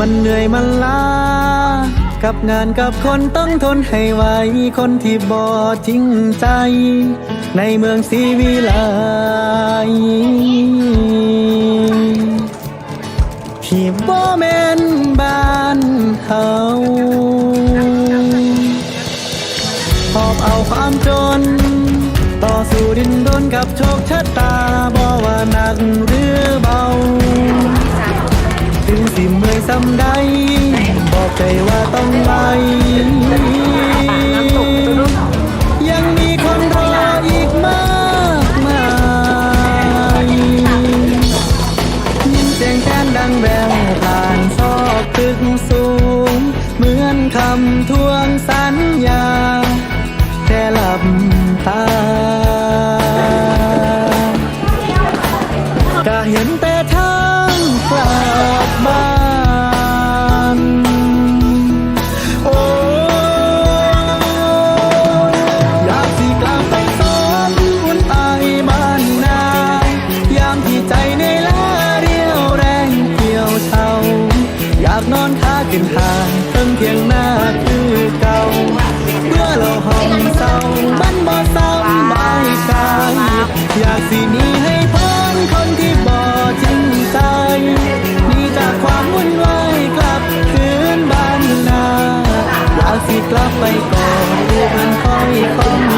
มันเหนื่อยมันล้า กับงานกับคนต้องทนให้ไหวคนที่บอจริงใจ ในเมืองศรีวิไลที่บ่แม่นบ้านเฮาหอบเอาความจน ต่อสู้ดินรนกับโชคชะตาบ่ว่าหนักหรือเบา ถึงสิเมื่อยซ้ำใดบอก ใจว่าต้องไปยังมีคนรออีกมากมายยินเสียงแค้นดังแบงผ่านซอกตึกสูง เหมือนคำทวงสัญญา แค่หลับตาก็เห็นแต่ทางกลับบ้าน คือเก่าเมื่อเราห้องเศร้ามันบ่เศร้าบายกายอยากสิหนี้ให้พ้นคนที่บ่จริงใจหนีจากความวุ่นวายกลับคืนบ้านนาอยากสิกลับไปก่อนดูมันคอยคอมทาง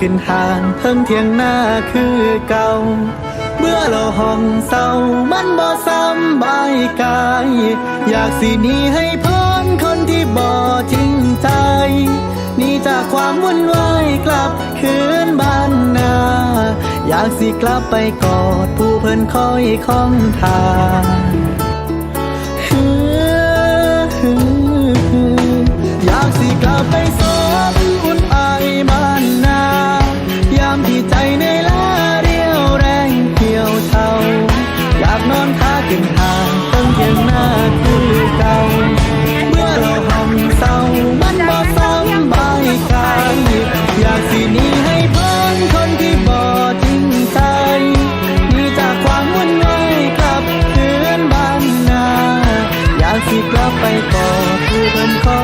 ขึ้นห่างเทิงเทียงหน้าคือเก่าเมื่อเราห้องเศร้ามันบ่ซ้ำบายกาย อยากสิหนีให้พ้นคนที่บ่จริงใจหนีจากความวุ่นวายกลับคืนบ้านนา อยากสิกลับไปกอดผู้เพิ่นคอยคองทาง สิกลับไปกอดผู้เป็นคอยคอ